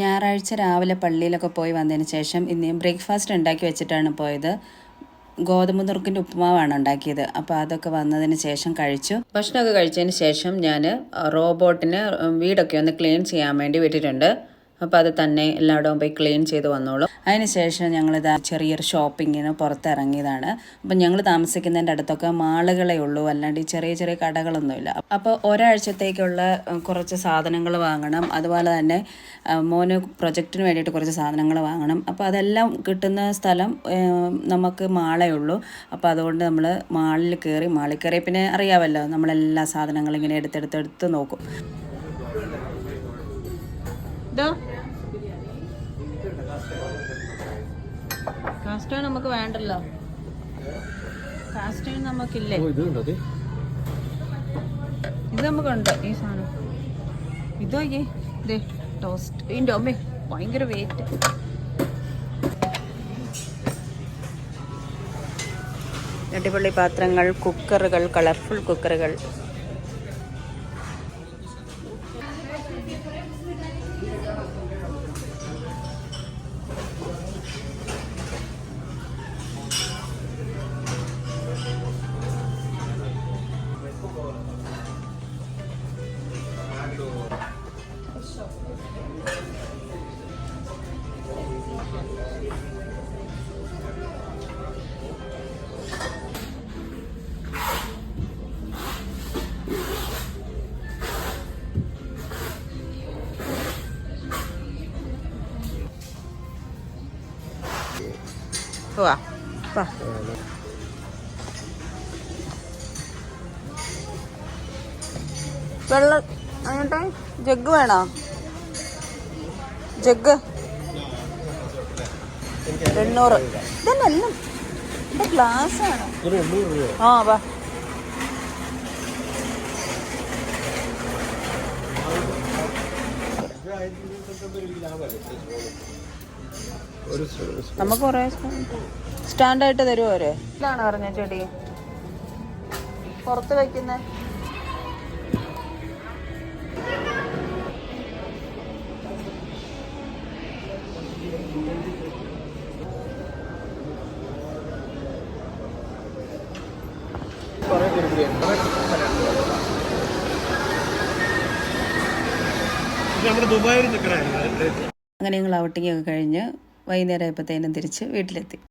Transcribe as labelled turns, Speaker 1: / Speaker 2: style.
Speaker 1: ഞായറാഴ്ച രാവിലെ പള്ളിയിലൊക്കെ പോയി വന്നതിന് ശേഷം ഇന്ന് ബ്രേക്ക്ഫാസ്റ്റ് ഉണ്ടാക്കി വെച്ചിട്ടാണ് പോയത്. ഗോതമ്പ് നുറുക്കിന്റെ ഉപ്പുമാവാണ് ഉണ്ടാക്കിയത്. അപ്പോൾ അതൊക്കെ വന്നതിന് ശേഷം കഴിച്ചു. ഭക്ഷണമൊക്കെ കഴിച്ചതിന് ശേഷം ഞാൻ റോബോട്ടിന് വീടൊക്കെ ഒന്ന് ക്ലീൻ ചെയ്യാൻ വേണ്ടി വിട്ടിട്ടുണ്ട്. അപ്പോൾ അത് തന്നെ എല്ലായിടവും പോയി ക്ലീൻ ചെയ്ത് വന്നോളൂ. അതിനുശേഷം ഞങ്ങളിതാ ചെറിയൊരു ഷോപ്പിങ്ങിന് പുറത്തിറങ്ങിയതാണ്. അപ്പം ഞങ്ങൾ താമസിക്കുന്നതിന്റെ അടുത്തൊക്കെ മാളുകളേ ഉള്ളൂ. അല്ലാണ്ട് ഈ ചെറിയ ചെറിയ കടകളൊന്നുമില്ല. അപ്പോൾ ഒരാഴ്ചത്തേക്കുള്ള കുറച്ച് സാധനങ്ങൾ വാങ്ങണം. അതുപോലെ തന്നെ മോന് പ്രൊജക്റ്റിന് വേണ്ടിയിട്ട് കുറച്ച് സാധനങ്ങൾ വാങ്ങണം. അപ്പോൾ അതെല്ലാം കിട്ടുന്ന സ്ഥലം നമുക്ക് മാളേ ഉള്ളൂ. അപ്പോൾ അതുകൊണ്ട് നമ്മൾ മാളിൽ കയറി മാളിൽ കയറി പിന്നെ അറിയാമല്ലോ നമ്മളെല്ലാ സാധനങ്ങളും ഇങ്ങനെ എടുത്തെടുത്തെടുത്ത് നോക്കും. ഇതോ? കാസ്റ്റേൺ നമുക്ക് വേണ്ടല്ലോ. കാസ്റ്റേൺ നമുക്കില്ലേ? ഇത് നമുക്കുണ്ട് ഈ സാധനം. ഇതോ ഇതേ ടോസ്റ്റ് ഇതിന്റെ അമ്മേ ഭയങ്കര വെയിറ്റ് അടിപൊളി പാത്രങ്ങൾ കുക്കറുകൾ കളർഫുൾ കുക്കറുകൾ വാ. വാ. വെള്ളം അങ്ങോട്ടെ ജഗ് വേണോ? ജഗ്. എണ്ണൂറ്. ഇതന്നെല്ലാം ഇത് ഗ്ലാസ് ആണ്. ആ വാ. നമുക്ക് കുറേ സ്റ്റാൻഡായിട്ട് തരുമോ അവരെ? ഇതാണ് പറഞ്ഞ ചെടി പുറത്ത്
Speaker 2: വയ്ക്കുന്നത് നമ്മുടെ ദുബായിൽ നിൽക്കണായിരുന്നു
Speaker 1: അങ്ങനെ ഞങ്ങൾ ഔട്ടിംഗ് ഒക്കെ കഴിഞ്ഞ് വൈകുന്നേരം ആയപ്പോഴത്തേനും തിരിച്ച് വീട്ടിലെത്തി.